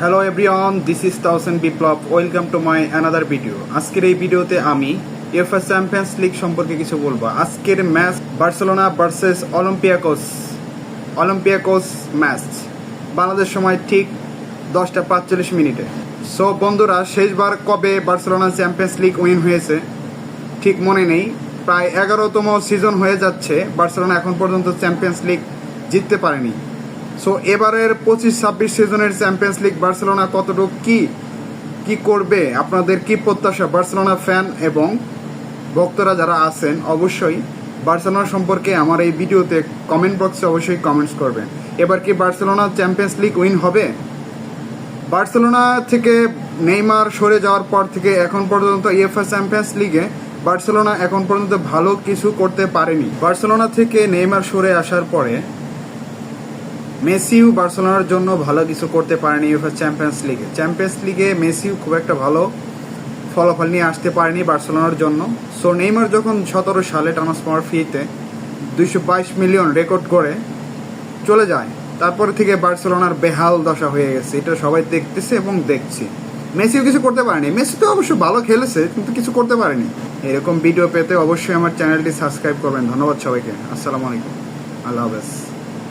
Hello everyone this is Tausen Biplob welcome to my another video আজকের এই ভিডিওতে আমি ইউএফএ চ্যাম্পিয়ন্স লিগ সম্পর্কে কিছু বলব। আজকের match Barcelona versus Olympiacos Olympiacos match Bangladesh সময় ঠিক দশটা পাঁচচল্লিশ মিনিটে। সো বন্ধুরা, শেষবার কবে বার্সেলোনা চ্যাম্পিয়ন্স লিগ উইন হয়েছে? ঠিক মনে নেই। প্রায় এগারোতম সিজন হয়ে যাচ্ছে। বার্সেলোনা এখন পর্যন্ত চ্যাম্পিয়ন্স লিগ জিততে পারেনি। সো এবারের পঁচিশ, ছাব্বিশ সিজনের চ্যাম্পিয়ন্স লিগ বার্সেলোনা কতটুকু কি কি করবে, আপনাদের কি প্রত্যাশা? বার্সেলোনা ফ্যান এবং ভক্তরা যারা আছেন, অবশ্যই বার্সেলোনা সম্পর্কে আমার এই ভিডিওতে কমেন্ট বক্সে অবশ্যই কমেন্টস করবেন। এবার কি বার্সেলোনা চ্যাম্পিয়ন্স লিগ উইন হবে? বার্সেলোনা থেকে নেইমার সরে যাওয়ার পর থেকে এখন পর্যন্ত ইএফএ চ্যাম্পিয়ন্স লিগে বার্সেলোনা এখন পর্যন্ত ভালো কিছু করতে পারেনি। বার্সেলোনা থেকে নেইমার সরে আসার পরে মেসিও বার্সেলোনার জন্য ভালো কিছু করতে পারেনি ইউএফএ চ্যাম্পিয়ন্স লিগে চ্যাম্পিয়ন্স লিগে মেসিও খুব একটা ভালো ফলাফল নিয়ে আসতে পারেনি বার্সেলোনার জন্য। সো নেইমার যখন সতেরো সালে ট্রান্সফার ফিতে দুইশো বাইশ মিলিয়ন রেকর্ড করে চলে যায়, তারপরে থেকে বার্সেলোনার বেহাল দশা হয়ে গেছে। এটা সবাই দেখতেছে এবং দেখছি। মেসিও কিছু করতে পারেনি। মেসি তো অবশ্য ভালো খেলেছে, কিন্তু কিছু করতে পারেনি। এরকম ভিডিও পেতে অবশ্যই আমার চ্যানেলটি সাবস্ক্রাইব করবেন। ধন্যবাদ সবাইকে। আসসালামু আলাইকুম। আল্লাহ হাফেজ।